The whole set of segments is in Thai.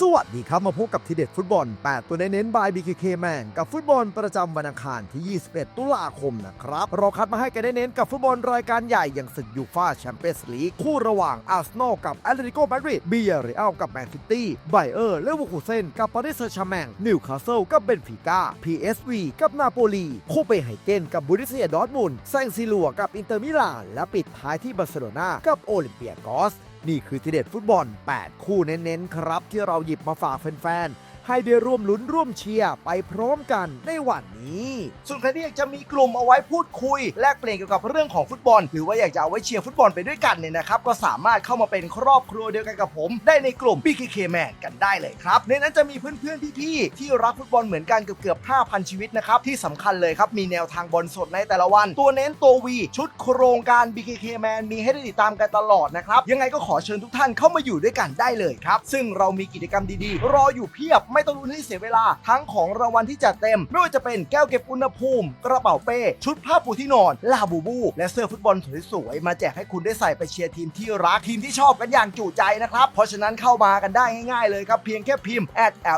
สวัสดีครับมาพบกับทีเด็ดฟุตบอล 8 ตัวเน้นๆบาย BKK Man กับฟุตบอลประจำวันอังคารที่ 21 ตุลาคมนะครับ เราคัดมาให้กันได้เน้นกับฟุตบอลรายการใหญ่อย่างศึกยูฟ่าแชมเปี้ยนส์ลีกคู่ระหว่างอาร์เซนอลกับแอตเลติโกมาดริดเบียร์เรอัลกับแมนซิตี้ไบเออร์เลเวอร์คูเซนกับปารีสแซงต์แชร์แมงนิวคาสเซิลกับเบนฟิก้า PSV กับนาโปลีโคเปนไฮเกนกับบูริเซียดอร์ทมุนแซงซิลัวกับอินเตอร์มิลานและปิดท้ายที่บาร์เซโลนากับโอลิมเปียกอส นี่คือทีเด็ดฟุตบอล 8 คู่เน้นๆ ครับ ที่เราหยิบมาฝากแฟนๆ ให้ได้ร่วมลุ้นร่วมเชียร์ไปพร้อมกันในวันนี้ ส่วนใครที่อยากจะมีกลุ่มเอาไว้พูดคุย แลกเปลี่ยนเกี่ยวกับเรื่องของฟุตบอล หรือว่าอยากจะเอาไว้เชียร์ฟุตบอลไปด้วยกันเนี่ยนะครับ ก็สามารถเข้ามาเป็นครอบครัวเดียวกันกับผม ได้ในกลุ่ม BKK Man กันได้เลยครับ ในนั้นจะมีเพื่อนๆพี่ๆที่รักฟุตบอลเหมือนกันเกือบๆ5,000 ชีวิตนะครับที่สำคัญเลยครับมีแนวทางบอลสดในแต่ละวัน ตัวเน้นตัววีชุดโครงการ BKK Man มีให้ได้ติดตามกันตลอดนะครับยังไงก็ขอเชิญทุกท่านเข้ามาอยู่ด้วยกันได้เลยครับซึ่งเรามีกิจกรรมดีๆ รออยู่เพียบไม่ต้องลุ้นให้เสียเวลา ทั้งของรางวัลที่จัดเต็ม ไม่ว่าจะเป็นแก้วเก็บอุณหภูมิ กระเป๋าเป้ชุดผ้าปูที่นอน ลาบูบู และเสื้อฟุตบอลสวยๆมาแจกให้คุณได้ใส่ไปเชียร์ทีมที่รักทีมที่ชอบกันอย่างจุใจนะครับ เพราะฉะนั้นเข้ามากันได้ง่ายๆเลยครับ เพียงแค่พิมพ์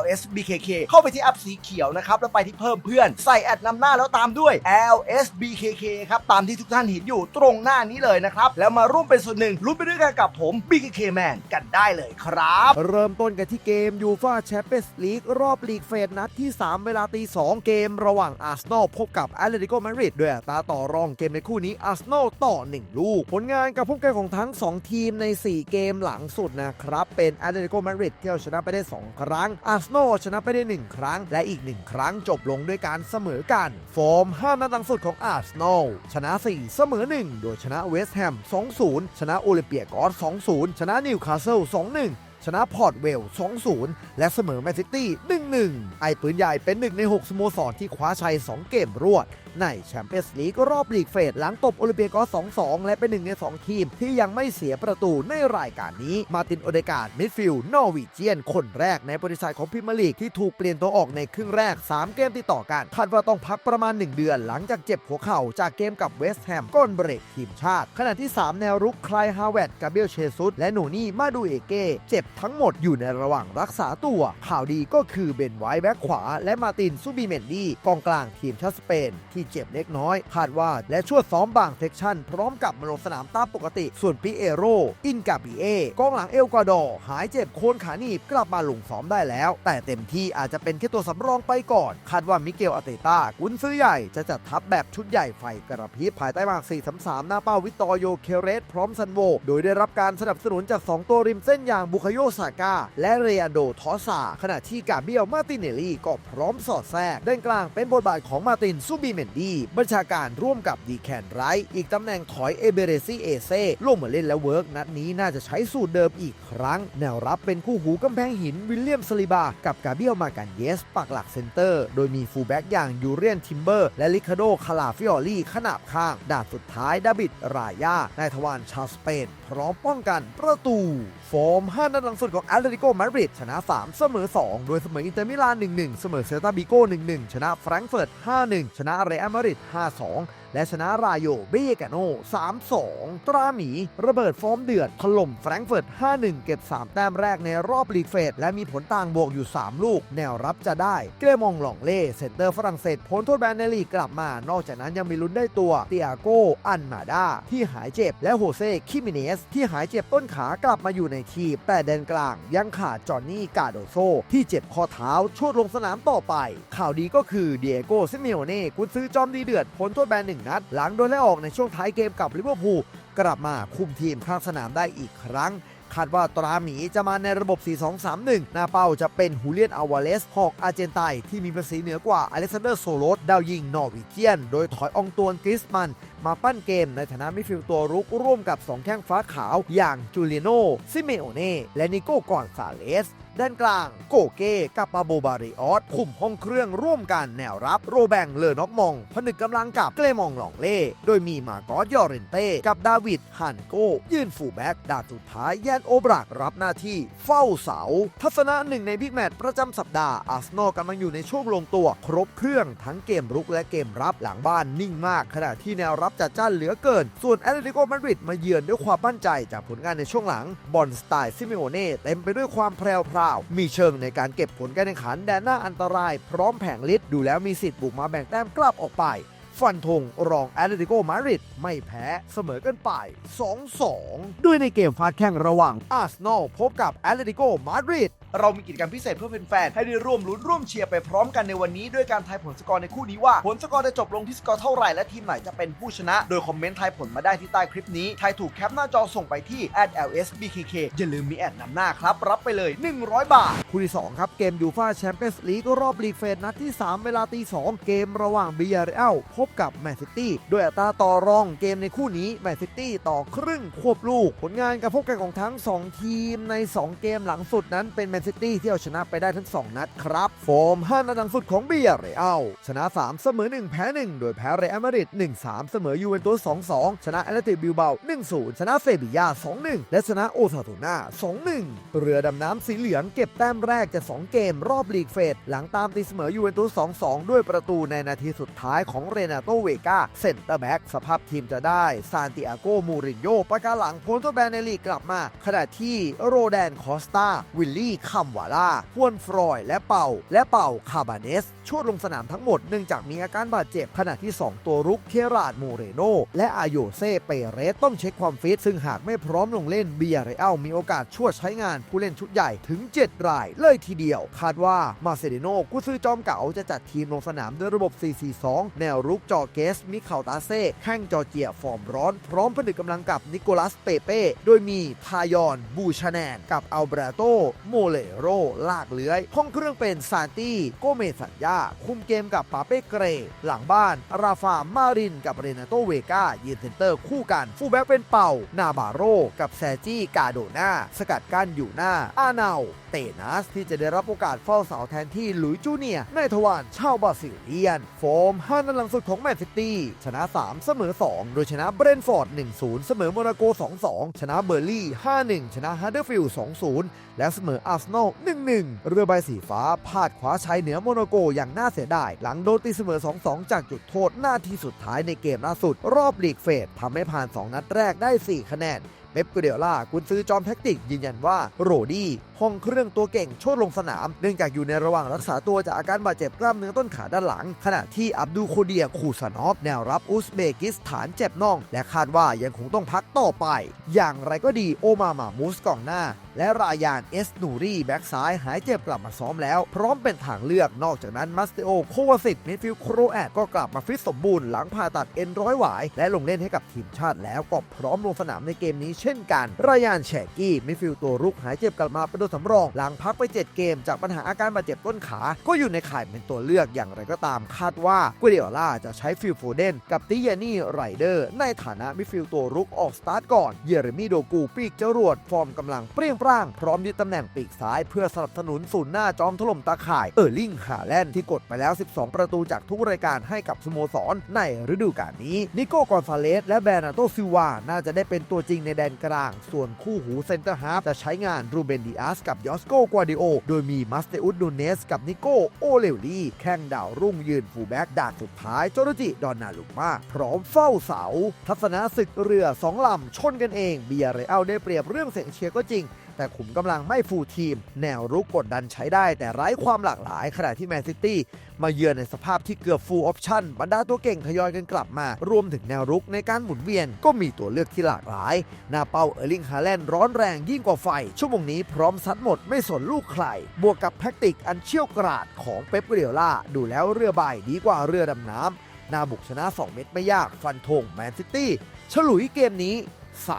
@lsbkk เข้าไปที่แอปสีเขียวนะครับแล้วไปที่เพิ่มเพื่อนใส่แอดนำหน้าแล้วตามด้วย lsbkk ครับตามที่ทุกท่านเห็นอยู่ตรงหน้านี้เลยนะครับแล้วมาร่วมเป็นส่วนหนึ่งลุ้นไปด้วยกันกับผม BKK Man กันได้เลยครับ เริ่มต้นกันที่เกมยูฟาแชมเปี้ยนส์ลีก รอบลีกเฟสนัดที่ 3 เวลาตี 2 เกมระหว่างอาร์เซนอลพบกับแอตเลติโกมาดริดด้วยตาต่อรองเกมในคู่นี้อาร์เซนอลต่อ 1 ลูก ผลงานการพบกันของทั้ง 2 ทีมใน 4 เกมหลังสุดนะครับ เป็นแอตเลติโกมาดริดที่เอาชนะไปได้ 2 ครั้งอาร์เซนอลชนะไปได้ 1 ครั้ง และอีก 1 ครั้งจบลงด้วยการเสมอกัน ฟอร์ม 5 นัดหลังสุดของอาร์เซนอลชนะ 4 เสมอ 1 โดยชนะเวสต์แฮม 2-0 ชนะโอลิมเปียกอส2-0 ชนะนิวคาสเซิล2-1 ชนะพอร์ตเวล 2-0 และเสมอแมนซิตี้ 1-1 ไอปืนใหญ่เป็นหนึ่งใน 6 สโมสรที่คว้าชัย 2 เกมรวด ในแชมเปี้ยนส์ลีกรอบลีกเฟสหลังตบโอลิมเปียกอส2-2 และเป็นหนึ่งใน 2 ทีม ที่ยังไม่เสียประตูในรายการนี้ มาตินโอเดกาดมิดฟิลด์นอร์วีเจียน คนแรกในบริษัทของพรีเมียร์ลีกที่ถูกเปลี่ยนตัวออกในครึ่งแรก 3 เกมติดต่อกันคาดว่าต้องพักประมาณ 1 เดือนหลังจากเจ็บหัวเข่าจากเกมกับเวสต์แฮมก้นเบรกทีมชาติ ขณะที่ 3 แนวรุกคลายฮาวเวตกาเบียลเชซุสและหนูนี่มาดูเอเก้เจ็บทั้งหมดอยู่ในระหว่างรักษาตัว ข่าวดีก็คือเบนไวท์แบ็คขวา และมาตินซูบิเมนดีกองกลางทีมชาติสเปนที่เจ็บเล็กน้อยคาดว่าและช่วยซ้อมบางเซกชันพร้อมกับมาลงสนามตามปกติ ส่วนปิเอโรอินกาบิเอกองหลังเอลกวาดอร์หายเจ็บโคนขาหนีบกลับมาลงซ้อมได้แล้ว แต่เต็มที่อาจจะเป็นแค่ตัวสำรองไปก่อน คาดว่ามิเกลอาเตต้ากุนซื้อใหญ่จะจัดทัพแบบชุดใหญ่ไฟกระพริบภายใต้มาก4-3-3หน้าเป้าวิตตอโยเคเรสพร้อมซันโว โดยได้รับการสนับสนุนจาก 2 ตัวริมเส้นอย่างบุคโยซาก้าและเรอันโดทอสาขณะที่กาเบียลมาตินเนลลี่ก็พร้อมสอดแทรกด้านกลางเป็นบทบาทของมาตินซูบิเมนดีบัญชาการร่วมกับดีแคนไรท์อีกตำแหน่งถอยเอเบเรซีเอเซ่ลงมาเล่นและเวิร์กนัดนี้น่าจะใช้สูตรเดิมอีกครั้ง แนวรับเป็นคู่หูกำแพงหินวิลเลียมสลิบา กับกาเบียลมากันเยสปักหลักเซนเตอร์ โดยมีฟูลแบ็กอย่างยูเรียนทิมเบอร์ และลิคาโดคาลาฟิออลี่ขนาบข้าง ดาบสุดท้ายดาบิดรายา นายทวารชาวสเปน พร้อมป้องกันประตู ฟอร์ม 5 นัดหลังสุดของแอตเลติโกมาดริดชนะ 3 เสมอ 2 โดยเสมออินเตอร์มิลาน 1-1 เสมอเซลตาบิโก้ 1-1 ชนะแฟรงก์เฟิร์ต 5-1 ชนะเรอัลมาดริด 5-2 และชนะรายโยเบกาโน 3-2 ตราหมี ระเบิดฟอร์มเดือดถล่มแฟรงก์เฟิร์ต 5-1 เก็บ 3 แต้มแรกในรอบลีกเฟส และมีผลต่างบวกอยู่ 3 ลูก แนวรับจะได้ เกรมองหล่องเล่เซนเตอร์ฝรั่งเศสพ้นโทษแบนในลีกกลับมา นอกจากนั้นยังมีลุ้นได้ตัวเตียโกอันมาดาที่หายเจ็บ และโฮเซ่คิมิเนส ที่หายเจ็บต้นขากลับมาอยู่ในทีม แต่แดนกลางยังขาดจอห์นนี่กาโดโซที่เจ็บข้อเท้าชวดลงสนามต่อไป ข่าวดีก็คือเดียโกซิเมโอเน่กุนซื้อจอมดีเดือดพ้นโทษแบนหนึ่งนัด หลังโดนไล่ออกในช่วงท้ายเกมกับลิเวอร์พูลกลับมาคุมทีมข้างสนามได้อีกครั้งคาดว่าตราหมีจะมาในระบบ 4-2-3-1 หน้าเป้าจะเป็นฮูเลียนอาวาเลสหอกอาร์เจนไตที่มีภาษีเหนือกว่าอเล็กซานเดอร์โซโลสดาวยิงนอร์วิเจียน โดยถอยอองตวนกริสมัน มาปั้นเกมในฐานะมิดฟิลด์ตัวรุกร่วมกับ 2 แข้งฟ้าขาวอย่างจูเลียโนซิเมโอเน่และนิโก้กอนซาเลส ด้านกลาง โกเก้กับปาโบบาริออสคุมห้องเครื่องร่วมกันแนวรับโรแบงเลอนอกมอง ผนึกกำลังกับเกรมองหลองเล่ โดยมีมาโกอสยอเรนเต้กับดาวิดฮันโก ยื่นฟูแบ็กดาสุดท้ายแยนโอบรักรับหน้าที่เฝ้าเสา ทัศนะหนึ่งในบิ๊กแมตช์ประจำสัปดาห์อาร์เซนอลกำลังอยู่ในช่วงลงตัว ครบเครื่องทั้งเกมรุกและเกมรับหลังบ้านนิ่งมาก ขณะที่แนวรับจัดจ้านเหลือเกิน ส่วนแอตเลติโกมาดริดมาเยือนด้วยความมั่นใจจากผลงานในช่วงหลังบอลสไตล์ซิเมโอเน่เต็มไปด้วยความแพรวพราวมีเชิงในการเก็บผลการแข่งขันแดนหน้าอันตราย พร้อมแผงฤทธิ์ดูแล้วมีสิทธิ์บุกมาแบ่งแต้มกลับออกไป ฟันธงรองแอตเลติโกมาดริดไม่แพ้เสมอกันไป 2-2 ด้วยในเกมฟาดแข่งระหว่างอาร์เซนอลพบกับแอตเลติโกมาดริดเรามีกิจกรรมพิเศษเพื่อแฟนๆให้ได้ร่วมลุ้นร่วมเชียร์ไปพร้อมกันในวันนี้ด้วยการทายผลสกอร์ในคู่นี้ว่า ผลสกอร์จะจบลงที่สกอร์เท่าไหร่และทีมไหนจะเป็นผู้ชนะ โดยคอมเมนต์ทายผลมาได้ที่ใต้คลิปนี้ทายถูกแคปหน้าจอส่งไปที่ @lsbkk อย่าลืมมีแอดนำหน้าครับ รับไปเลย 100 บาท คู่ที่ 2 ครับ เกมยูฟาแชมเปี้ยนส์ลีกรอบลีกเฟสนัดที่ 3 เวลาตี 2 เกมระหว่างบียาเรลพบกับแมนซิตี้ด้วยอัตราต่อรองเกมในคู่นี้แมนซิตี้ต่อครึ่งควบลูก ผลงานการพบกันของทั้ง 2 ทีมใน 2 เกมหลังสุดนั้นเป็นแมนซิตี้ที่เอาชนะไปได้ทั้ง 2 นัดครับโฟม5นัดหลังสุดของเบียาเรลชนะ 3 เสมอ 1 แพ้ 1 โดยแพ้เรอัลมาดริด1-3 เสมอยูเวนตุส2-2 ชนะแอตเลติกบิลเบา1-0 ชนะเซบียา 2-1 และชนะโอซาตูนา2-1 เรือดำน้ำสีเหลืองเก็บแต้มแรกจาก 2 เกมรอบลีกเฟสหลังตามตีเสมอยูเวนตุส2-2 ด้วยประตูในนาทีสุดท้ายของเรนาโตเวกาเซนเตอร์แบ็กสภาพทีมจะได้ซานติอาโกมูรินโญ่ประกาหลังพ้นตัวแบนในลีกกลับมา ขณะที่โรแดนคอสตาวิลลี่คัมวาล่าฮวนฟรอย และเป่า และเป่าคาบาเนสชวดลงสนามทั้งหมดเนื่องจากมีอาการบาดเจ็บขณะที่ 2 ตัวรุกเคราดมูเรโนและอาโยเซเปเรสต้องเช็คความฟิตซึ่งหากไม่พร้อมลงเล่นเบียร์เรอัลมีโอกาสช่วยใช้งานผู้เล่นชุดใหญ่ถึง 7 รายเลยทีเดียว คาดว่ามาเซเดโนกุซือจอมเก่าจะจัดทีมลงสนามด้วยระบบ 4-4-2 แนวรุกจอเกส มิคาตาเซ่แข้งจอเจียฟอร์มร้อนพร้อมผนึกกำลังกับนิโคลัสเปเป้โดยมีทายอนบูชาแนนกับอัลเบรโตโมเลโรลากเลื้อย ห้องเครื่องเป็นซานตี้โกเมสัญญา คุมเกมกับปาเป้เกร หลังบ้าน ราฟามารินกับเรนาโตเวกายืนเซนเตอร์คู่กัน ฟูแบ็กเป็นเป่า นาบาโร กับแซจี้กาโดนาสกัดกั้นอยู่หน้าอาเนาเตนัส ที่จะได้รับโอกาสเฝ้าเสาแทนที่หลุยจูเนียในทวารชาวบราซิลเลียน โฟม5นัดหลังสุดของแมนซิตี้ชนะ 3 เสมอ 2 โดยชนะเบรนฟอร์ด 1-0 เสมอโมนาโก 2-2 ชนะเบอร์ลี่ 5-1 ชนะฮัตเดอร์ฟิลด์ 2-0 และเสมออาร์เซนอล 1-1 เรือใบสีฟ้าพลาดขวาชัยเหนือโมนาโกอย่างน่าเสียดาย หลังโดนตีเสมอ 2-2 จากจุดโทษหน้าที่สุดท้ายในเกมล่าสุด รอบลีกเฟสทำให้ผ่าน 2 นัดแรกได้ 4 คะแนน เป๊ปกูเดียล่ากุนซื้อจอมแท็กติก ยืนยันว่าโรดี้ห้องเครื่องตัวเก่งโชดลงสนาม เนื่องจากอยู่ในระหว่างรักษาตัวจากอาการบาดเจ็บกล้ามเนื้อต้นขาด้านหลัง ขณะที่อับดูโคเดียคูสานอฟแนวรับอุซเบกิสถานเจ็บน่อง และคาดว่ายังคงต้องพักต่อไป อย่างไรก็ดีโอมามามูสกองหน้า และรายานเอสนูรีแบ็กซ้ายหายเจ็บกลับมาซ้อมแล้ว พร้อมเป็นทางเลือกนอกจากนั้นมัสเตโอโควาสิตมิดฟิลด์โครแอดก็กลับมาฟิตสมบูรณ์หลังผ่าตัดเอ็นร้อยหวาย และลงเล่นให้กับทีมชาติแล้วก็พร้อมลงสนามในเกมนี้เช่นกัน รายานแชกกี้มิดฟิลด์ตัวรุกหายเจ็บกลับมาเป็นตัวสำรอง หลังพักไป 7 เกม จากปัญหาอาการบาดเจ็บต้นขา ก็อยู่ในข่ายเป็นตัวเลือกอย่างไรก็ตามคาดว่ากุเดียล่าจะใช้ฟิลโฟเดนกับติยานี่ไรเดอร์ในฐานะมิดฟิลด์ตัวรุกออกสตาร์ทก่อนเยเรมีโดกูปีกจรวดฟอร์มกำลังเปรี้ยงปร้างพร้อมยึดตำแหน่งปีกซ้ายเพื่อสนับสนุนศูนย์หน้าจอมถล่มตาข่ายเออร์ลิงฮาแลนด์ที่กดไปแล้ว 12 ประตูจากทุกรายการให้กับสโมสรในฤดูกาลนี้ นิโก้กอนซาเลส และแบรนาโตซิวา น่าจะได้เป็นตัวจริงในแดนกลาง ส่วนคู่หูเซนเตอร์ฮาร์ฟจะใช้งานรูเบนดิอาสกับยอสโกกัวดิโอ โดยมีมัสเตอุสดูเนสกับนิโก้โอเลวลีแข้งดาวรุ่งยืนฟูลแบ็กดานสุดท้ายโจโรจิดอนนาลุมาพร้อมเฝ้าเสา ทัศนะศึกเรือสองลำชนกันเองเบียร์เรอัลได้เปรียบเรื่องเสียงเชียร์ก็จริงแต่ขุมกำลังไม่ฟูลทีม แนวรุกกดดันใช้ได้ แต่ไร้ความหลากหลาย ขณะที่แมนซิตี้มาเยือนในสภาพที่เกือบฟูลออปชั่นบรรดาตัวเก่งทยอยกันกลับมา รวมถึงแนวรุกในการหมุนเวียนก็มีตัวเลือกที่หลากหลาย หน้าเป้าเออร์ลิงฮาแลนด์ร้อนแรงยิ่งกว่าไฟ ชั่วโมงนี้พร้อมซัดหมดไม่สนลูกใคร บวกกับแท็กติกอันเชี่ยวกราดของเป๊ปเกเดียล่าดูแล้วเรือใบดีกว่าเรือดำน้ำนาบุกชนะ 2 เม็ดไม่ยากฟันธงแมนซิตี้ฉลุยเกมนี้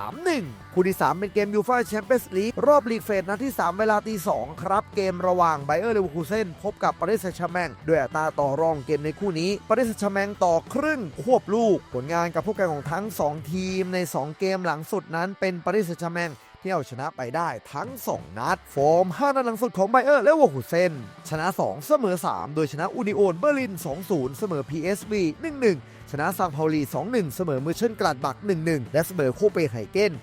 3-1 คู่ที่ 3 เป็นเกมยูฟ่าแชมเปี้ยนส์ลีกรอบลีกเฟสนัดที่ 3 เวลาตี 2 ครับ เกมระหว่างไบเออร์เลเวอร์คูเซนพบกับปารีสแซงต์แชร์แมงด้วยอัตราต่อรองเกมในคู่นี้ปารีสแซงต์แชร์แมงต่อครึ่งควบลูก ผลงานกับพวกแข่งของทั้ง 2 ทีมใน 2 เกมหลังสุดนั้นเป็นปารีสแซงต์แชร์แมงที่เอาชนะไปได้ทั้ง 2 นัด โฟม 5 นัดหลังสุดของไบเออร์และวอร์คูเซนชนะ 2 เสมอ 3 โดยชนะอูนิโอนเบอร์ลิน 2-0 เสมอ PSV 1-1 ชนะซางเพาลี2-1 เสมอมือเช่นกลาดบัก 1-1 และเสมอโคเปไฮเกน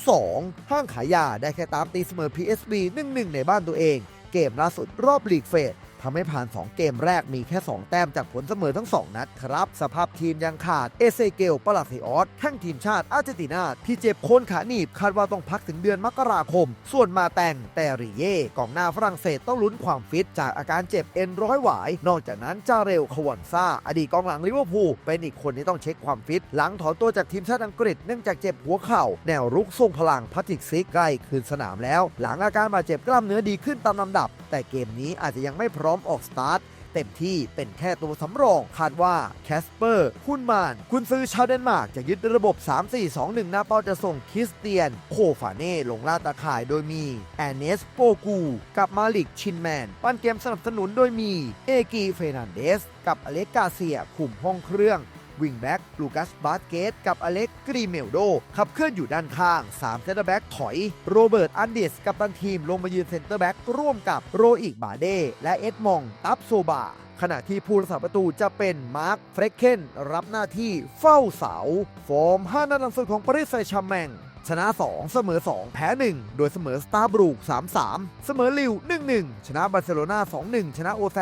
2-2 ห้างขายยาได้แค่ตามตีเสมอ PSV 1-1 ในบ้านตัวเอง เกมล่าสุดรอบลีกเฟส ทำให้ผ่าน 2 เกมแรกมีแค่ 2 แต้มจากผลเสมอทั้ง 2 นัดครับ สภาพทีมยังขาดเอเซเกลปลาเซออสแข้งทีมชาติอาร์เจนตินา ที่เจ็บโคนขาหนีบ คาดว่าต้องพักถึงเดือนมกราคม ส่วนมาแตงแต่ริเย่กองหน้าฝรั่งเศสต้องลุ้นความฟิต จากอาการเจ็บเอ็นร้อยหวาย นอกจากนั้นจาเรลควอนซาอดีตกองหลังลิเวอร์พูลเป็นอีกคนที่ต้องเช็คความฟิต หลังถอนตัวจากทีมชาติอังกฤษเนื่องจากเจ็บหัวเข่าแนวรุกทรงพลังพัติกซิกใกล้คืนสนามแล้ว หลังอาการบาดเจ็บกล้ามเนื้อดีขึ้นตามลำดับ แต่เกมนี้อาจจะยังไม่พร้อมออกสตาร์ทเต็มที่เป็นแค่ตัวสำรองคาดว่าแคสเปอร์คุนมานคุณซื้อชาวเดนมาร์กจะยึดระบบ 3-4-2-1 หน้าเป้าจะส่งคริสเตียน โคฟาเน่ลงล่าตาข่ายโดยมีแอนเนสโปกู กับมาลิกชินแมน ปั้นเกมสนับสนุนโดยมี เอกีเฟนันเดส กับอเล็กกาเซีย คุมห้องเครื่อง วิงแบ็กลูกัสบาสเกตกับอเล็กกรีเมลโด ขับเคลื่อนอยู่ด้านข้าง3เซนเตอร์แบ็กถอย โรเบิร์ตอันเดสกับตันทีมลงมายืนเซนเตอร์แบ็กร่วมกับโรอิกบาเดและเอ็ดมองตับโซบาขณะที่ผู้รักษาประตูจะเป็นมาร์คเฟรกเคนรับหน้าที่เฝ้าเสา ฟอร์ม 5 นัดหลังสุดของปารีสแซงต์แชร์แมงชนะ 2 เสมอ 2 แพ้ 1 โดยเสมอสตาร์บรูก 3-3 เสมอลิว 1-1 ชนะบาร์เซโลนา2-1 ชนะโอแซ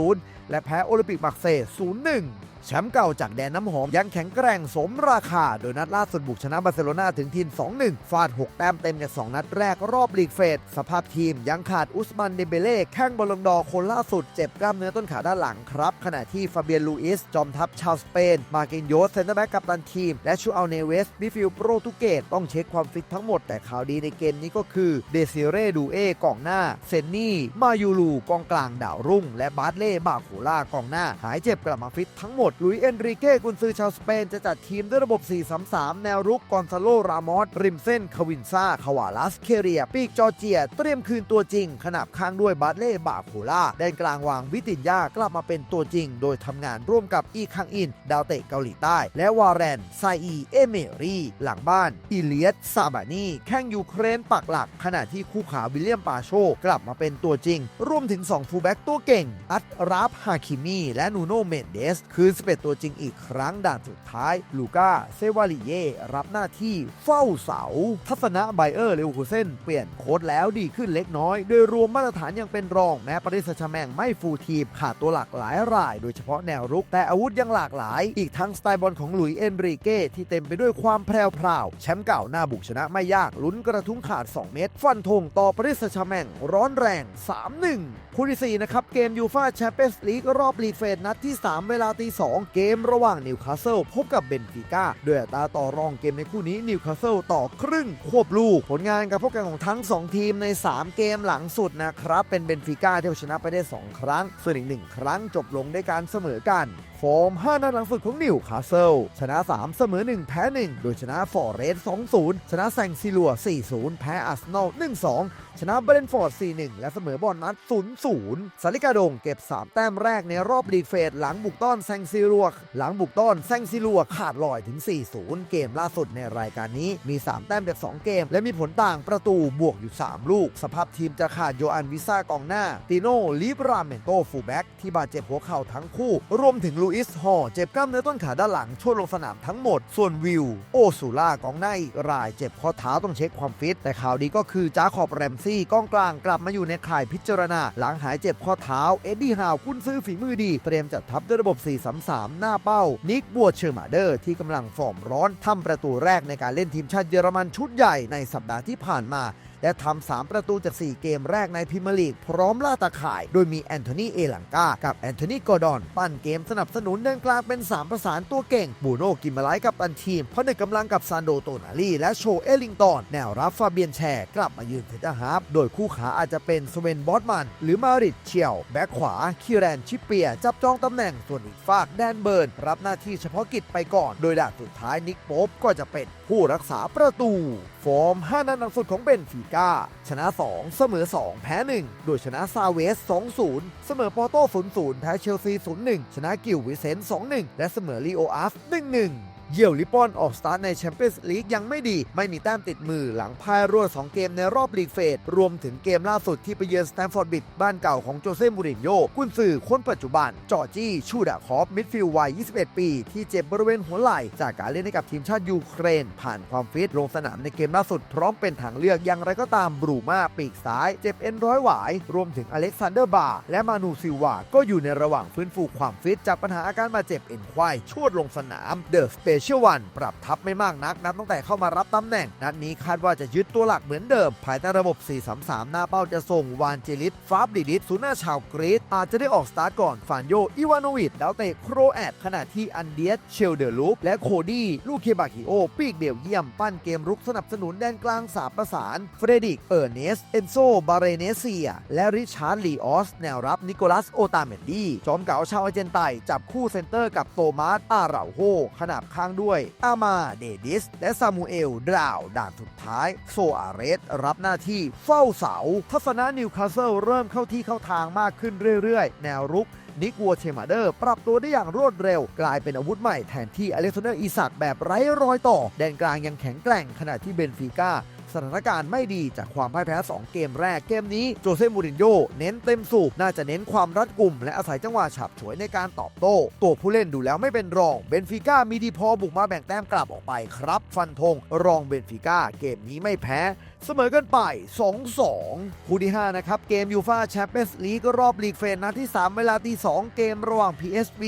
2-0 และแพ้โอลิมปิกมาร์เซย์0-1 แชมป์เก่าจากแดนน้ำหอมยังแข็งแกร่งสมราคา โดยนัดล่าสุดบุกชนะบาร์เซโลนาถึงทีม 2-1 ฟาด 6 แต้มเต็มจาก 2 นัดแรกรอบลีกเฟส สภาพทีมยังขาดอุสมันเดเบเล่แข้งบอลลงดอร์คนล่าสุดเจ็บกล้ามเนื้อต้นขาด้านหลังครับ ขณะที่ฟาเบียนลูอิส จอมทัพชาวสเปน มาเกนโยสเซนเตอร์แบ็กกัปตันทีม และชูอัลเนเวสมิฟิลโปรตุเกสต้องเช็คความฟิตทั้งหมดแต่ข่าวดีในเกมนี้ก็คือเดซิเร่ดูเอกองหน้าเซนนี่มายูลูกองกลางดาวรุ่ง และบาร์เล่บาโคล่ากองหน้า หายเจ็บกลับมาฟิตทั้งหมด ลุยเอนริเก้กุนซือชาวสเปนจะจัดทีมด้วยระบบ 4-3-3 แนวรุกกอนซาโล รามอส ริมเส้น ควินซาคาวาลัส เคเรีย ปีกจอเจีย เตรียมคืนตัวจริง ขนาบข้างด้วยบาร์เล่ บาโคล่าแดนกลางวางวิตินยากลับมาเป็นตัวจริง โดยทำงานร่วมกับอีคังอิน ดาวเตะเกาหลีใต้ และวาแรน ไซอี เอเมรี หลังบ้าน อิเลียส ซาบานี แข้งยูเครนปักหลัก ขณะที่คู่ขาวิลเลียมปาโช กลับมาเป็นตัวจริง รวมถึง2ฟูลแบ็กตัวเก่ง อัตราฟฮฮาคิมีและนูโนเมนเดส คืน11ตัวจริงอีกครั้งด่านสุดท้าย ลูก้า เซวาลิเย รับหน้าที่เฝ้าเสา ทัศนะไบเออร์เลวคูเซนเปลี่ยนโค้ดแล้วดีขึ้นเล็กน้อย โดยรวมมาตรฐานยังเป็นรองแม้ปาริสแชแมงไม่ฟูลทีมขาดตัวหลักหลายราย โดยเฉพาะแนวรุก แต่อาวุธยังหลากหลาย อีกทั้งสไตล์บอลของหลุยส์เอนริเก้ที่เต็มไปด้วยความแพรวพราวแชมป์เก่าหน้าบุกชนะไม่ยากลุ้นกระทุ้งขาด 2 เมตร ฟันธงต่อปาริสแชแมงร้อนแรง 3-1คู่ที่4นะครับเกมยูฟาแชมเปี้ยนส์ลีกรอบลีกเฟสนัดที่ 3 เวลาตี 2 เกมระหว่างนิวคาสเซิลพบกับเบนฟิก้าด้วยตาต่อรองเกมในคู่นี้นิวคาสเซิลต่อครึ่งควบลูก ผลงานการพบกันของทั้ง 2 ทีมใน 3 เกมหลังสุดนะครับ เป็นเบนฟิก้าที่เอาชนะไปได้ 2 ครั้ง ส่วนอีก 1 ครั้งจบลงด้วยการเสมอกันฟอร์ม 5 นัดหลังสุดของนิวคาสเซิลชนะ 3 เสมอ 1 แพ้ 1 โดยชนะฟอร์เรส2-0 ชนะแซงซิลัว 4-0 แพ้อาร์เซนอล 1-2 ชนะเบรนฟอร์ด 4-1 และเสมอบอลนัด 0-0 สาริกาดงเก็บ 3 แต้มแรกในรอบลีกเฟสหลังบุกต้อนแซงซิลัวหลังบุกต้อนแซงซิลัวขาดลอยถึง 4-0 เกมล่าสุดในรายการนี้มี 3 แต้มจาก2เกม และมีผลต่างประตูบวกอยู่ 3 ลูก สภาพทีมจะขาดโยอันวิซ่ากองหน้าติโนลิบราเมนโตฟูลแบ็กที่บาดเจ็บหัวเข่าทั้งคู่ รวมถึงลูอิสฮอเจ็บกล้ามเนื้อต้นขาด้านหลังช่วงลงสนามทั้งหมด ส่วนวิว โอซูล่ากองหน้าอีกรายเจ็บข้อเท้าต้องเช็คความฟิต แต่ข่าวดีก็คือจ้าขอบแรมซี่กองกลางกลับมาอยู่ในข่ายพิจารณา หลังหายเจ็บข้อเท้า เอ็ดดี้ฮาวกุนซื้อฝีมือดี เตรียมจัดทัพด้วยระบบ 4-3-3 หน้าเป้า นิกบัวเชอร์มาเดอร์ที่กำลังฟอร์มร้อนทำประตูแรกในการเล่นทีมชาติเยอรมันชุดใหญ่ในสัปดาห์ที่ผ่านมา และทำ3ประตูจาก 4 เกมแรกในพรีเมียร์ลีกพร้อมล่าตาข่าย โดยมีแอนโทนีเอลังกา กับแอนโทนีกอร์ดอน ปั้นเกมสนับสนุนเดินกลางเป็น 3 ประสานตัวเก่ง บูโน่กิมมาไลกับตันทีมเพราะในกำลังกับซานโดโตนาลีและโชเอลิงตันแนวรับฟาเบียนแชร์กลับมายืนเซนเตอร์ฮาร์ฟโดยคู่ขาอาจจะเป็นสเวนบอสมัน หรือมาริดเชียว แบ็คขวาคิแรนชิปเปีย จับจองตำแหน่งส่วนอีกฝากแดนเบิร์น รับหน้าที่เฉพาะกิจไปก่อน โดยด่านสุดท้ายนิกโป๊ปก็จะเป็นผู้รักษาประตู ฟอร์ม 5นัดหลังสุดของเบนฟิก้า ชนะ 2 เสมอ 2 แพ้ 1 โดยชนะซาเวส 2-0 เสมอปอร์โต้ 0-0 แพ้เชลซี 0-1 ชนะกิลวิเซนต์ 2-1 และเสมอลีโออาฟ1-1 เยี่ยวลิปอนออกสตาร์ทในแชมเปี้ยนส์ลีกยังไม่ดี ไม่มีแต้มติดมือหลังพ่ายรวด2เกมในรอบลีกเฟส รวมถึงเกมล่าสุดที่ไปเยือนสแตมฟอร์ดบิดบ้านเก่าของโจเซ่มูรินโญ่กุนซือคนปัจจุบัน จอจี้ชูดาคอฟมิดฟิลด์วัย 21 ปี ที่เจ็บบริเวณหัวไหล่ จากการเล่นให้กับทีมชาติยูเครน ผ่านความฟิตลงสนามในเกมล่าสุดพร้อมเป็นทางเลือกอย่างไรก็ตามบรูมาปีกซ้าย เจ็บเอ็นร้อยหวาย รวมถึงอเล็กซานเดอร์บาร์และมานูซิวาก็อยู่ในระหว่างฟื้นฟูความฟิตจากปัญหาอาการบาดเจ็บเอ็นควายชวดลงสนามเดอะสเปเชียวัน ปรับทัพไม่มากนักนับตั้งแต่เข้ามารับตำแหน่ง นัดนี้คาดว่าจะยึดตัวหลักเหมือนเดิม ภายใต้ระบบ 4-3-3 หน้าเป้าจะส่งวานเจลิสฟาบดิลิสศูนย์หน้าชาวกรีซอาจจะได้ออกสตาร์ทก่อนฟานโยอิวานโวิดดาวเตะโครแอตขณะที่อันเดียสเชลเดอร์ลูปและโคดี้ลูกเคบาคิโอ ปีกเดี่ยวเยียม ปั้นเกมรุกสนับสนุนแดนกลางสามประสานเฟรดิกเออร์เนสเอนโซบาเรเนเซีย และริชาร์ดลีออส แนวรับนิโคลัสโอตาเมนดีจอมเก่าชาวอาร์เจนไตจับคู่เซนเตอร์กับโตมัสอาราโฮขนาบข้างด้วยอามาเดดิส และซามูเอลดราวด่านสุดท้าย โซอาเรส รับหน้าที่เฝ้าเสา ทัศนะนิวคาสเซิลเริ่มเข้าที่เข้าทางมากขึ้นเรื่อยๆ แนวรุกนิกวัวเชมาเดอร์ ปรับตัวได้อย่างรวดเร็ว กลายเป็นอาวุธใหม่แทนที่อเล็กซานเดอร์อีสักแบบไร้รอยต่อ แดนกลางยังแข็งแกร่งขณะที่เบนฟิก้า สถานการณ์ไม่ดีจากความพ่ายแพ้ 2 เกมแรกเกมนี้โจเซ่มูรินโญ่เน้นเต็มสูบน่าจะเน้นความรัดกุม และอาศัยจังหวะฉับฉวยในการตอบโต้ ตัวผู้เล่นดูแล้วไม่เป็นรองเบนฟิก้ามีดีพอบุกมาแบ่งแต้มกลับออกไปครับ ฟันธงรองเบนฟิก้าเกมนี้ไม่แพ้ เสมอกันไป 2-2 คู่ที่ 5 นะครับ เกมยูฟาแชมเปี้ยนส์ลีกรอบลีกเฟสนัดที่ 3 เวลาตี 2 เกมระหว่าง PSV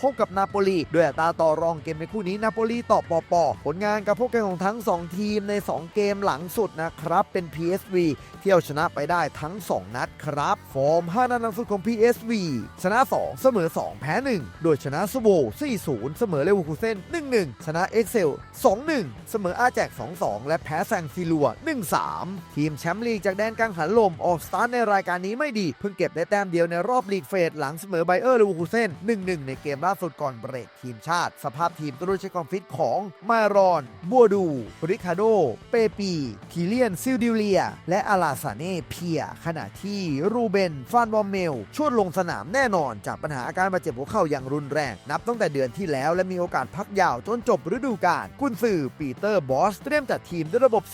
พบกับนาโปลีด้วยอัตราต่อรองเกมในคู่นี้นาโปลีต่อปอปอผลงานกับพวกแกของทั้ง 2 ทีมใน 2 เกมหลังสุดนะครับ เป็น PSV เที่เอาชนะไปได้ทั้ง 2 นัดครับ ฟอร์ม 5 นัดหลังสุดของ PSV ชนะ 2 เสมอ 2 แพ้ 1 โดยชนะสโว4-0 เสมอเลเวอร์คูเซ่น1-1 ชนะเอ็กเซล2-1 เสมออาแจก 2-2 และแพ้แซงซิลัว 1-3 ทีมแชมป์ลีกจากแดนกังหันลมออกสตาร์ทในรายการนี้ไม่ดี เพิ่งเก็บได้แต้มเดียวในรอบลีกเฟสหลังเสมอไบเออร์เลเวอร์คูเซ่น1-1 ในเกมล่าสุดก่อนเบรกทีมชาติ สภาพทีมต้องด้วยเช็คความฟิตของมารอน บัวดู ริคาโด เปปีคิเลียน ซิลดิเลีย และอาลาซาเน่เพีย ขณะที่รูเบนฟานบอมเมลชวดลงสนามแน่นอนจากปัญหาอาการบาดเจ็บหัวเข่าอย่างรุนแรง นับตั้งแต่เดือนที่แล้วและมีโอกาสพักยาวจนจบฤดูกาลกุนซือปีเตอร์บอสเตรียมจัดทีมด้วยระบบ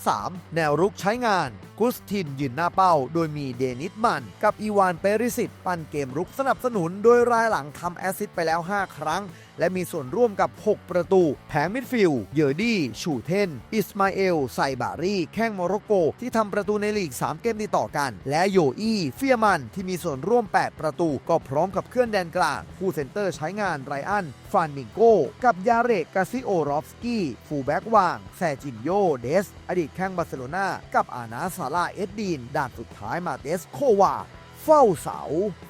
4-3-3 แนวรุกใช้งาน กุสทินยืนหน้าเป้า โดยมีเดนิสมัน กับอีวานเปริสิต ปั้นเกมรุกสนับสนุน โดยรายหลังทำแอสซิสต์ไปแล้ว 5 ครั้ง และมีส่วนร่วมกับ 6 ประตู แผงมิดฟิลด์เยอร์ดี้ ชูเทน อิสมาเอล ไซบารี แข้งโมร็อกโก ที่ทำประตูในลีก 3 เกมติดต่อกัน และโยอี้ เฟียมัน ที่มีส่วนร่วม 8 ประตู ก็พร้อมกับเคลื่อนแดนกลาง ผู้เซนเตอร์ใช้งานไรอัน ฟานมิงโก กับยาเรกกาซิโอรอฟสกี้ ฟูแบ็กวาง แซจินโย เดส อดีตแข้งบาร์เซโลนา กับอานาซาลาเอ็ดดีน ด่านสุดท้ายมาเตส โควา เฝ้าเสา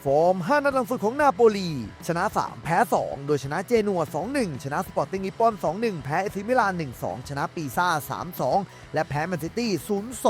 ฟอร์ม 5 นัดหลังสุดของนาโปลี ชนะ 3 แพ้ 2 โดยชนะเจนัว 2-1 ชนะสปอร์ติ้งลิปอน 2-1 แพ้เอซิมิลาน 1-2 ชนะปีซ่า 3-2 และแพ้แมนซิตี้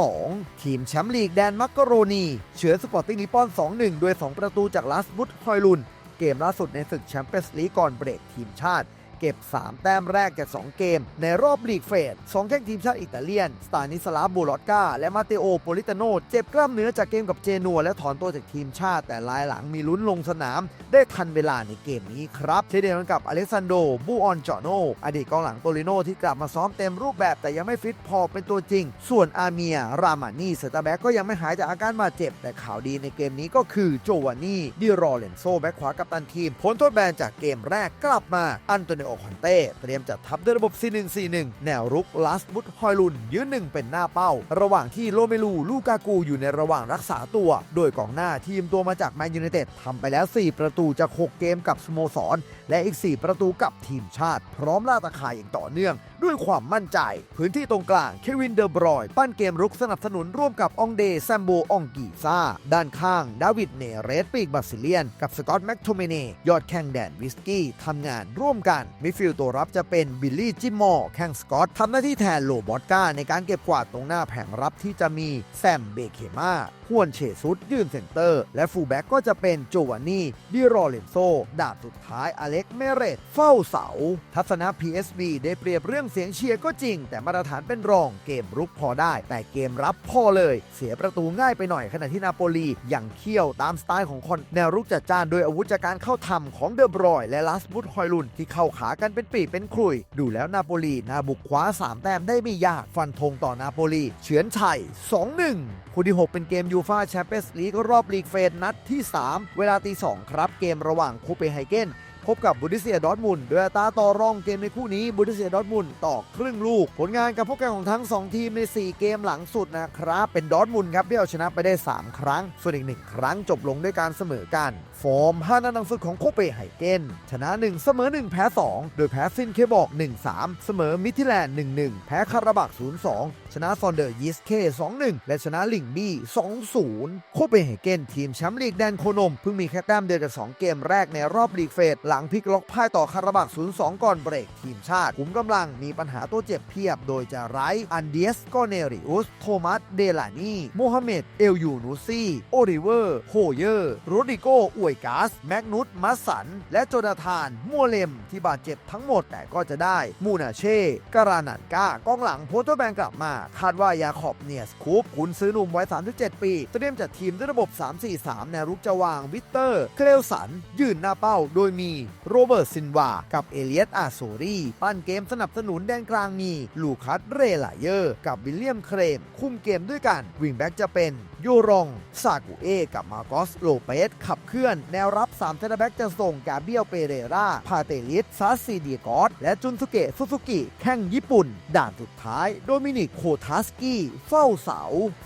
0-2 ทีมแชมป์ลีกแดนมักกะโรนี เฉือนสปอร์ติ้งลิปปอน 2-1 ด้วย 2 ประตูจากลาสบุตฮอยลุน เกมล่าสุดในศึกแชมเปี้ยนส์ลีกก่อนเบรกทีมชาติ เก็บ 3 แต้มแรกจาก 2 เกม ในรอบลีกเฟส2แข้งทีมชาติอิตาเลียน สตานิสลาบูลอตกาและมาเตโอโปลิตาโน เจ็บกล้ามเนื้อจากเกมกับเจนัวและถอนตัวจากทีมชาติ แต่ลายหลังมีลุ้นลงสนาม ได้ทันเวลาในเกมนี้ครับเช่นเดียวกันกับอเล็กซานโดบูออนจอโนอดีตกองหลังโตลิโนที่กลับมาซ้อมเต็มรูปแบบแต่ยังไม่ฟิตพอเป็นตัวจริง ส่วนอาเมียรามานี่เซตาแบ็กก็ยังไม่หายจากอาการบาดเจ็บ แต่ข่าวดีในเกมนี้ก็คือโจวานนี่ดิรอเลนโซแบ็กขวากัปตันทีมพ้นโทษแบนจากเกมแรกกลับมาอันโตเนโอคอนเต้เตรียมจัดทัพด้วยระบบ 4-1-4-1 แนวรุกลาสบุตฮอยลุน ยืนหนึ่งเป็นหน้าเป้า ระหว่างที่โลเมลูลูกากูอยู่ในระหว่างรักษาตัว โดยกองหน้าทีมตัวมาจากแมนยูไนเต็ดทำไปแล้ว 4 ประตูจาก 6 เกมกับสโมสร และอีก 4 ประตูกับทีมชาติ พร้อมล่าตะข่ายอย่างต่อเนื่อง ด้วยความมั่นใจ พื้นที่ตรงกลางเควินเดอร์บรอย ปั้นเกมรุกสนับสนุนร่วมกับองเดแซมโบองกีซาด้านข้างดาวิดเนเรสปีกบาซิเลียน กับสกอตแม็กโทเมเนยอดแข่งแดนวิสกี้ทำงานร่วมกันมิดฟิลด์ตัวรับจะเป็นบิลลี่จิมมอร์แข่งสกอตทำหน้าที่แทนโลบอตกาในการเก็บกวาดตรงหน้าแผงรับที่จะมีแซมเบเคมาฮวนเชซุดยืนเซนเตอร์ และฟูลแบ็กก็จะเป็นโจวานนี่ดิโรเลนโซ ดาบสุดท้ายอเล็กเมเรตเฝ้าเสา ทัศนะ PSV ได้เปรียบเรื่องเสียงเชียร์ก็จริง แต่มาตรฐานเป็นรองเกมรุกพอได้ แต่เกมรับพอเลย เสียประตูง่ายไปหน่อยขณะที่นาโปลีอยังเขี้ยวตามสไตล์ของคนแนวรุกจัดจ้านโดยอาวุธจากการเข้าทำของเดอบรอย และลาสบุตฮอยลุนที่เข้าขาขากันเป็นปีเป็นขลุย ดูแล้วนาโปลีนาบุกคว้า 3 แต้มได้ไม่ยาก ฟันธงต่อนาโปลีเฉือนชัย 2-1 คู่ที่ 6 เป็นเกมยูฟาแชมเปี้ยนส์ลีกรอบลีกเฟสนัดที่ 3 เวลาตี 2 ครับ เกมระหว่างโคเปไฮเกนพบกับบูดิเซียดอทมุนด์โดยตาต่อรองเกมในคู่นี้บูดิเซียดอทมุนต่อครึ่งลูก ผลงานการพบกันของทั้ง 2 ทีมใน 4 เกมหลังสุดนะครับ เป็นดอทมุนครับที่เอาชนะไปได้ 3 ครั้ง ส่วนอีก 1 ครั้งจบลงด้วยการเสมอกันฟอร์ม5นัดหลังสุดของโคเปไฮเกนชนะ 1 เสมอ 1 แพ้ 2 โดยแพ้ซินเคบอก 1-3 เสมอมิทิแลนด์ 1-1 แพ้คาราบัก 0-2 ชนะซอนเดอร์ยิสเค 2-1 และชนะลิงบี้ 2-0 โคเปไฮเกนทีมแชมป์ลีกแดนโคนม เพิ่งมีแค่แต้มเดียวจาก2เกมแรกในรอบลีกเฟสหลังพลิกล็อกพ่ายต่อคาราบัก 0-2 ก่อนเบรกทีมชาติขุมกำลังมีปัญหาตัวเจ็บเพียบ โดยจะไร้อันเดียสกอเนริอุสโทมัสเดลานีโมฮัมเหม็ดเอลยูนูซี่โอริเวอร์โฮเยอร์โรดิโกอวยกาส แมกนุสมัสสัน และโจนาธาน มัวเลม ที่บาดเจ็บทั้งหมดแต่ก็จะได้ มูนาเช่การานันกากองหลังโพสต์แบงกลับมา คาดว่ายาขอบเนียสคูปคุณซื้อหนุ่มวัย 37 ปี เตรียมจัดทีมด้วยระบบ 3-4-3 แนวรุกจะวางวิกเตอร์ เคลลสัน ยืนหน้าเป้า โดยมีโรเบิร์ตซินวา กับเอเลียตอาโซรีปั้นเกมสนับสนุนแดนกลางมีลูคัสเรลาเยอร์ กับวิลเลียมเครม คุมเกมด้วยกัน วิงแบ็กจะเป็นโยรองซากุเอกับมาโกสโลเปสขับเคลื่อนแนวรับ3เซนเตอร์แบ็กจะส่งกาเบียลเปเรราพาเตลิสซาซิเดีกอสและจุนสุเกะซูซูกิ แข่งญี่ปุ่น ด่านสุดท้าย โดมินิกโคทัสกี้ เฝ้าเสา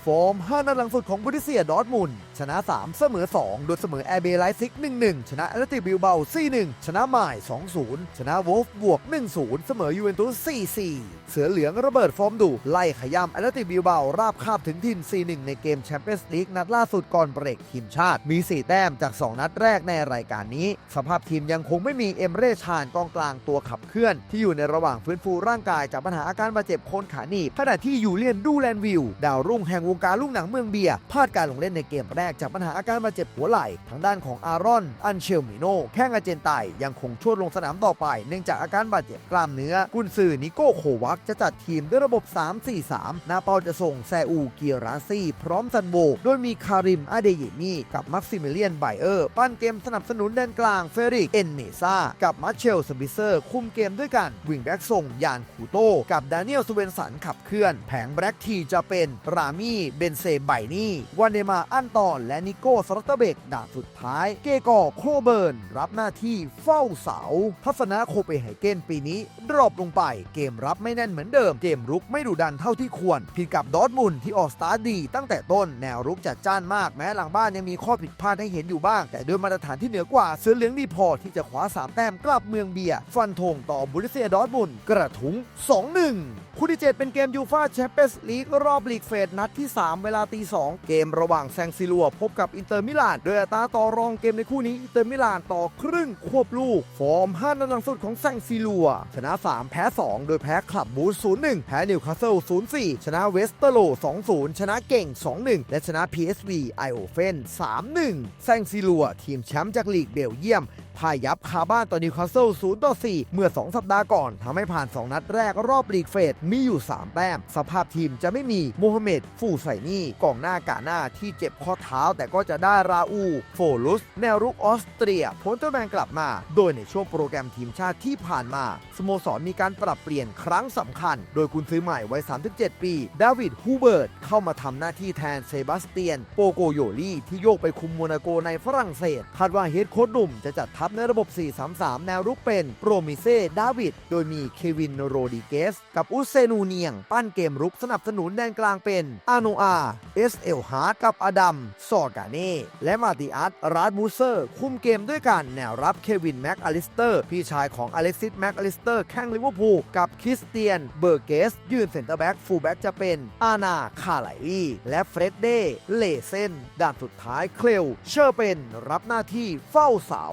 ฟอร์ม 5นัดหลังสุดของบุริเซียดอร์ทมุน ชนะ 3 เสมอ 2 โดยเสมอแอร์เบไลซิก 1-1 ชนะแอตเลติบิลเบา4-1 ชนะหมาย2-0 ชนะวอลฟบวก 1-0 เสมอยูเวนตุส 4-4 เสือเหลืองระเบิดฟอร์มดุไล่ขย้ำแอตเลติบิลเบาราบคาบถึงทิน4-1 ในเกมแชมเปี้ยนส์ลีกนัดล่าสุดก่อนเบรกทีมชาติมี 4 แต้มจาก 2 นัดแรกในรายการนี้ สภาพทีมยังคงไม่มีเอมเรชานกองกลางตัวขับเคลื่อน ที่อยู่ในระหว่างฟื้นฟูร่างกายจากปัญหาอาการบาดเจ็บโคนขาหนีบขณะที่ยูเลียนดูแลนวิลดาวรุ่งแห่งวงการลูกหนังเมืองเบียร์พลาดการลงเล่นในเกมแรกจากปัญหาอาการบาดเจ็บหัวไหล่ ทางด้านของอารอน อันเชลมิโนแข้งอาเจนไตยังคงชวดลงสนามต่อไป เนื่องจากอาการบาดเจ็บกล้ามเนื้อ กุนซือนิโก้โควักจะจัดทีมด้วยระบบ 3-4-3 หน้าเป้าจะส่งแซอูเกียราซีพร้อมซันโวโดยมีคาริมอาเดเยมีกับมักซิมิเลียนไบเออร์ ปั้นเกมสนับสนุนแดนกลางเฟริก เอนเนซากับมัชเชลสบิเซอร์ คุมเกมด้วยกัน วิงแบ็กส่งยานคูโตกับดานิเอลสเวนสันขับเคลื่อน แผงแบล็กทีจะเป็นรามี่ เบนเซไบนี่วานเนมาอันตอนและนิโก้สรัตเตเบกด่านสุดท้าย เกกอโคเบิร์น รับหน้าที่เฝ้าเสา ทัศนะโคเปไฮเกนปีนี้ดรอปลงไป เกมรับไม่แน่นเหมือนเดิม เกมรุกไม่ดุดันเท่าที่ควร ผิดกับดอทมุนที่ออกสตาร์ดี ตั้งแต่ต้นแนวรุกจัดจ้านมากแม้หลังบ้านยังมีข้อผิดพลาดให้เห็นอยู่บ้าง แต่ด้วยมาตรฐานที่เหนือกว่าเสือเหลืองดีพอที่จะคว้า3แต้มกลับเมืองเบียร์ฟันธงต่อบุริเซียดอทมุนกระทุ้ง2-1 คู่ที่ 7 เป็นเกมยูฟาแชมเปี้ยนส์ลีกรอบลีกเฟสนัดที่ 3 เวลาตี2เกมระหว่างแซงซิลัวพบกับอินเตอร์มิลานโดยอัตราต่อรองเกมในคู่นี้อินเตอร์มิลานต่อครึ่งควบลูก ฟอร์ม5นัดหลังสุดของแซงซิลัว ชนะ 3 แพ้ 2 โดยแพ้คลับบูส0-1 แพ้นิวคาสเซิล0-4 ชนะเวสเตอร์โล2-0 ชนะเก่ง 2-1 และชนะ PSV ไอโอเฟน3-1 แซงซิลัว ทีมแชมป์จากลีกเบลเยียมพ่ายยับคาบ้านต่อนิวคาสเซิล0ต่อ4เมื่อ 2 สัปดาห์ก่อนทำให้ผ่าน 2 นัดแรกรอบลีกเฟสมีอยู่ 3 แต้ม สภาพทีมจะไม่มีโมฮัมเหม็ดฟูไซนี่กองหน้ากาหน้าที่เจ็บข้อเท้าแต่ก็จะได้ราอู โฟลุส แนวรุกออสเตรียพ้นตัวแมนกลับมา โดยในช่วงโปรแกรมทีมชาติที่ผ่านมา สโมสรมีการปรับเปลี่ยนครั้งสำคัญ โดยคุณซื้อใหม่วัย 37 ปี ดาวิด ฮูเบิร์ต เข้ามาทำหน้าที่แทนเซบาสเตียน โปโกโยลี่ ที่โยกไปคุมโมนาโกในฝรั่งเศส คาดว่าเฮดโค้ชหนุ่มจะจัดทัพในระบบ 4-3-3 แนวรุกเป็นโปรมิเซ่ ดาวิด โดยมีเควิน โรดิเกส กับอุเซนูเนียง ปั้นเกมรุกสนับสนุนแดนกลางเป็นอาโนอา เอสเอลฮาร์ดกับอดัมซอกาเน่และมาติอัสราดมูเซอร์ คุมเกมด้วยกันแนวรับเควินแม็กอลิสเตอร์พี่ชายของอเล็กซิสแม็กอลิสเตอร์แข้งลิเวอร์พูลกับคริสเตียนเบอร์เกส ยืนเซ็นเตอร์แบ็กฟูลแบ็กจะเป็นอานาคาไลลีและเฟรดเดเลเซนด้านสุดท้ายเคลลเชอร์เป็นรับหน้าที่เฝ้าเสา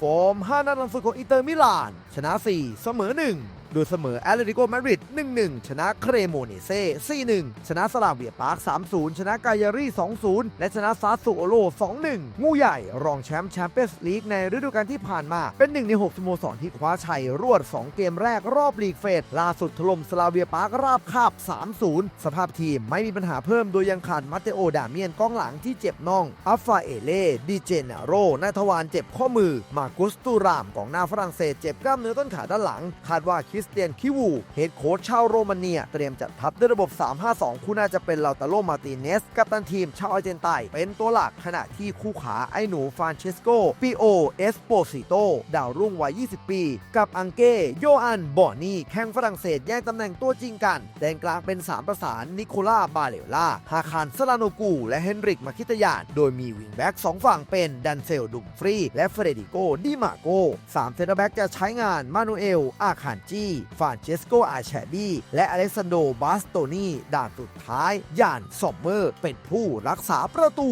ฟอร์ม 5 นัดหลังสุดของอินเตอร์มิลาน ชนะ 4 เสมอ 1 ดยเสมอแอตเลติโกมาดริด 1-1 ชนะเครโมเนเซ่4-1 ชนะสลาเวียปาร์ค 3-0 ชนะกายารี 2-0 และชนะซาสุโอโล 2-1 งูใหญ่ รองแชมป์แชมเปี้ยนส์ลีกในฤดูกาลที่ผ่านมา เป็นหนึ่งใน 6 สโมสรที่คว้าชัย รวด 2 เกมแรกรอบลีกเฟส ล่าสุดถล่มสลาเวียปาร์คราบคาบ 3-0 สภาพทีมไม่มีปัญหาเพิ่มโดยยังขาดมาเตโอดาเมียนกองหลังที่เจ็บน่องอัฟฟาเอเล่ดีเจนโรนาทวานเจ็บข้อมือ มากุสตูรามกองหน้าฝรั่งเศสเจ็บกล้ามเนื้อต้นขาด้านหลังคาดว่าคิริสเตียนคิวูเฮดโค้ชชาวโรมาเนีย เตรียมจัดทัพด้วยระบบ 3-5-2 คู่น่าจะเป็นลาตาโลมาติเนส กัปตันทีมชาวอาร์เจนไตเป็นตัวหลักขณะที่คู่ขาไอหนูฟรานเชสโกปิโอเอสโปซิโตดาวรุ่งวัย 20 ปี กับอังเก้โยอันบอนี่แข้งฝรั่งเศสแย่งตำแหน่งตัวจริงกัน แดนกลางเป็น 3 ประสานนิโคล่าบาเลล่าฮาคารสลาโนกู และเฮนริกมาคิตยาน โดยมีวิงแบ็ก2ฝั่งเป็นดันเซลดุมฟรี และเฟรดิโกดิมาโก3เซนเตอร์แบ็กจะใช้งานมานูเอลอาคานจีฟานเชสโกอาแชดีและอเล็กซานโดบาสโตนีด่านสุดท้ายย่านซอมเมอร์ เป็นผู้รักษาประตู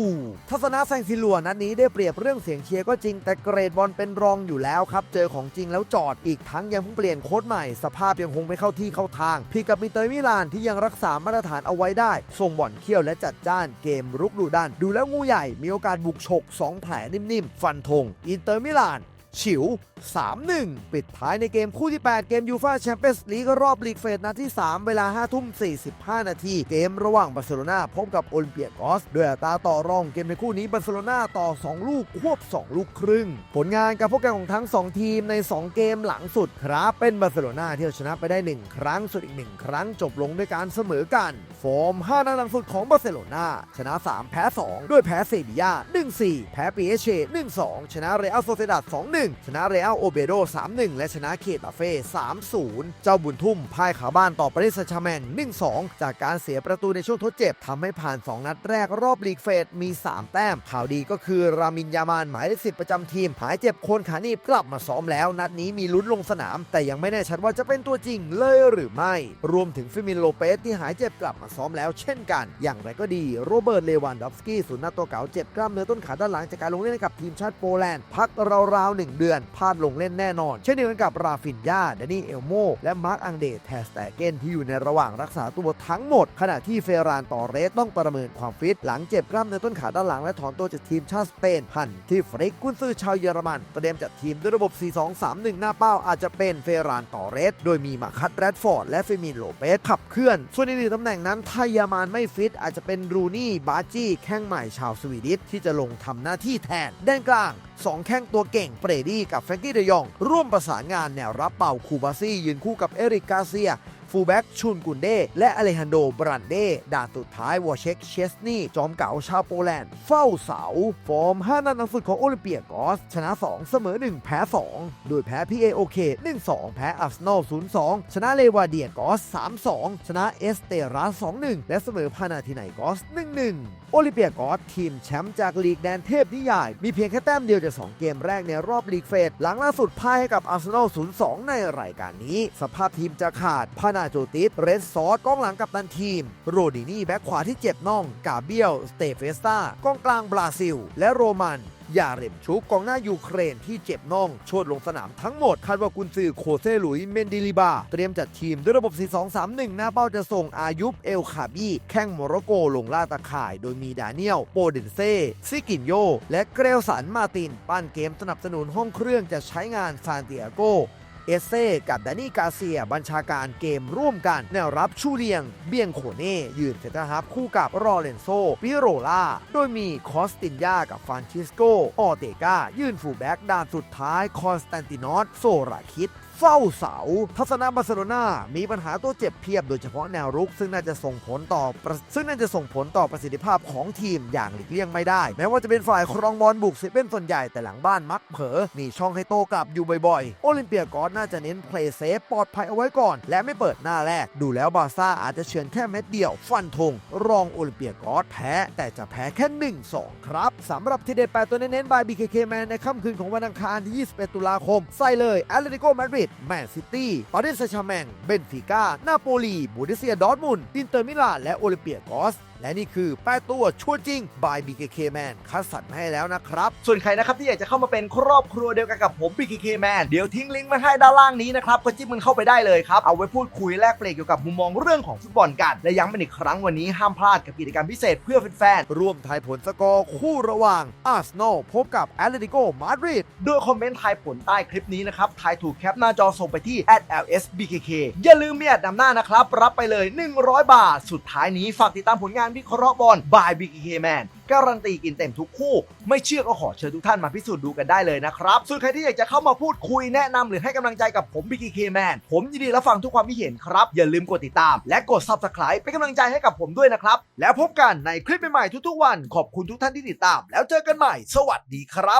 ทัศนะแซงซิลัวนัดนี้ได้เปรียบเรื่องเสียงเชียร์ก็จริง แต่เกรดบอลเป็นรองอยู่แล้วครับ เจอของจริงแล้วจอดอีกทั้งยังเพิ่งเปลี่ยนโค้ดใหม่ สภาพยังคงไม่เข้าที่เข้าทางพีกับมิเตอร์มิลานที่ยังรักษามาตรฐานเอาไว้ได้ ส่งบอลเขี้ยวและจัดจ้านเกมรุกดุดันดูแล้วงูใหญ่มีโอกาสบุกฉก2แผลนิ่มๆ ฟันธงอินเตอร์มิลาน ฉิว 3-1 ปิดท้ายในเกมคู่ที่ 8 เกมยูฟาแชมเปี้ยนส์ลีกรอบลีกเฟสนัดที่ 3 เวลา 5 ทุ่ม 45 นาที เกมระหว่างบาร์เซโลนาพบกับโอลิมเปียกอสด้วยอัตราต่อรองเกมในคู่นี้บาร์เซโลนาต่อ 2 ลูกควบ 2 ลูกครึ่ง ผลงานการพบกันของทั้ง 2 ทีมใน 2 เกมหลังสุดครับเป็นบาร์เซโลนาที่ชนะไปได้ 1 ครั้งส่วนอีก 1 ครั้งจบลงด้วยการเสมอกัน ฟอร์ม 5 นัดหลังสุดของบาร์เซโลนาชนะ 3 แพ้ 2 ด้วยแพ้เซบียา1-4 แพ้ปีเอเช1-2 ชนะเรอัลโซเซดัด2-1ชนะเรอัลโอเบโด 3-1 และชนะเคตาเฟ่3-0 เจ้าบุญทุ่มพ่ายขาบ้านต่อปาริสแซงต์แชร์แมง1-2 จากการเสียประตูในช่วงทดเจ็บทำให้ผ่าน 2 นัดแรกรอบลีกเฟสมี 3 แต้ม ข่าวดีก็คือรามินยามานหมายเลขสิประจำทีม หายเจ็บโคนขาหนีบกลับมาซ้อมแล้ว นัดนี้มีลุ้นลงสนาม แต่ยังไม่แน่ชัดว่าจะเป็นตัวจริงเลยหรือไม่ รวมถึงฟิมินโลเปสที่หายเจ็บกลับมาซ้อมแล้วเช่นกัน อย่างไรก็ดีโรเบิร์ตเลวันดอฟสกี้ศูนย์หน้าตัวเก่าเจ็บกล้ามเนื้อต้นขาด้านหลังจากการลงเล่นกับทีมชาติโปแลนด์พักราวๆหนึ่งเดือนพลาดลงเล่นแน่นอน เช่นเดียวกันกับราฟินยาเดนี่เอลโมและมาร์กอังเดแทสแตเกนที่อยู่ในระหว่างรักษาตัวทั้งหมด ขณะที่เฟรานตอเรสต้องประเมินความฟิต หลังเจ็บกล้ามเนื้อต้นขาด้านหลังและถอนตัวจากทีมชาติสเปนหันที่ฟริกกุนซือชาวเยอรมันเตรียมจัดทีมด้วยระบบ 4-2-3-1 หน้าเป้าอาจจะเป็นเฟรานตอเรส โดยมีมาคัตแรดฟอร์ดและเฟมินโลเปสขับเคลื่อน ส่วนในหนึ่งตำแหน่งนั้นถ้ายามานไม่ฟิตอาจจะเป็นรูนี่บาจี้แข้งใหม่ชาวสวีดิชที่จะลงทำหน้าที่แทน แดนกลางสองแข้งตัวเก่งเปรดี้กับแฟรงกี้เดยอง ร่วมประสานงานแนวรับเป่าคูบาซี่ยืนคู่กับเอริกกาเซีย ฟูลแบ็กชุนกุนเด และอเลฮันโดบรันเด ด่านสุดท้ายวอเช็กเชสนีจอมเก่าชาวโปแลนด์ เฝ้าเสา ฟอร์ม 5 นัดหลังสุดของโอลิมเปียกอส ชนะ 2 เสมอ 1 แพ้ 2 โดยแพ้พีเอโอเค1-2 แพ้อาร์เซนอล0-2 ชนะเลวาเดียกอส 3-2 ชนะเอสเตรา2-1 และเสมอพานาทิไนกอส 1-1 โอลิมเปียกอสทีมแชมป์จากลีกแดนเทพนิยาย มีเพียงแค่แต้มเดียวจาก 2 เกมแรกในรอบลีกเฟสหลังล่าสุดพ่ายให้กับอาร์เซนอล0-2 ในรายการนี้ สภาพทีมจะขาดพานาโจติสเรสซอสกองหลังกับตันทีม โรดินี่แบ็คขวาที่เจ็บน่อง กาเบียล สเตเฟสตากองกลางบราซิล และโรมันยาเรมชุกกองหน้ายูเครนที่เจ็บน่อง โชดลงสนามทั้งหมด คาดว่ากุนซือโคเซลุยเมนดิลิบา เตรียมจัดทีมด้วยระบบ 4-2-3-1 หน้าเป้าจะส่งอายุบเอลคาบีแข้งโมร็อกโกลงล่าตะข่าย โดยมีดาเนียล โปเดนเซ่ซิกินโย และเกรลสันมาติน ปั้นเกมสนับสนุนห้องเครื่องจะใช้งานซานติอาโก เอเซ่กับดานี่กาเซีย บัญชาการเกมร่วมกัน แนวรับชูเรียง เบียงโคเน่ยืนเซนเตอร์ฮับคู่กับรอเรนโซปิโรล่า โดยมีคอสตินยากับฟรานชิสโกออเตกายืนฟูแบ็กด้านสุดท้ายคอนสแตนตินอสโซราคิด เฝ้าเสา ทัศนะบาร์เซโลนามีปัญหาตัวเจ็บเพียบโดยเฉพาะแนวรุก ซึ่งน่าจะส่งผลต่อ ซึ่งน่าจะส่งผลต่อประสิทธิภาพของทีมอย่างหลีกเลี่ยงไม่ได้ แม้ว่าจะเป็นฝ่ายครองบอลบุกเซเป็นส่วนใหญ่แต่หลังบ้านมักเผลอมีช่องให้โตกลับอยู่บ่อยๆ โอลิมเปียกอสน่าจะเน้นเพลย์เซฟปลอดภัยเอาไว้ก่อน และไม่เปิดหน้าแรก ดูแล้วบาร์ซ่าอาจจะเฉือนแค่เม็ดเดียว ฟันธงรองโอลิมเปียกอสแพ้ แต่จะแพ้แค่ 1-2 ครับสำหรับทีเด็ดแปดตัวเน้นๆบาย BKK Man ในค่ำคืนของวันอังคารที่ 21 ตุลาคมใส่เลยแอตเลติโกมาดริดแมนซิตี้ปารีสแซงต์แชร์แมงเบนฟิก้านาโปลีบูเดเซียดอร์ทมุนดินเตอร์มิลานและโอลิมเปียกอส และนี่คือแป้ตัวชัวร์จริง by BKK Man คัดสรรมาให้แล้วนะครับ ส่วนใครนะครับที่อยากจะเข้ามาเป็นครอบครัวเดียวกันกับผม BKK Man เดี๋ยวทิ้งลิงก์มาให้ด้านล่างนี้นะครับก็จิ้มมันเข้าไปได้เลยครับ เอาไว้พูดคุยแลกเปลี่ยนเกี่ยวกับมุมมองเรื่องของฟุตบอลกัน และย้ำเป็นอีกครั้งวันนี้ห้ามพลาดกับกิจกรรมพิเศษเพื่อแฟนร่วมทายผลสกอร์คู่ระหว่างอาร์เซนอลพบกับแอตเลติโกมาดริดๆโดยคอมเมนต์ทายผลใต้คลิปนี้นะครับทายถูกแคปหน้าจอส่งไปที่ @lsbkk อย่าลืมมีแอดนำหน้านะครับรับไปเลย 100 บาท สุดท้ายนี้ฝากติดตามผลงานวิเคราะห์บอล by BKK Man การันตีกินเต็มทุกคู่ ไม่เชื่อก็ขอเชิญทุกท่านมาพิสูจน์ดูกันได้เลยนะครับส่วนใครที่อยากจะเข้ามาพูดคุยแนะนำหรือให้กำลังใจกับผมบิ๊กเคแมนผมยินดีรับฟังทุกความคิดเห็นครับ อย่าลืมกดติดตาม และกด Subscribe เป็นกำลังใจให้กับผมด้วยนะครับแล้วพบกันในคลิปใหม่ๆทุกๆวัน ขอบคุณทุกท่านที่ติดตาม แล้วเจอกันใหม่ สวัสดีครับ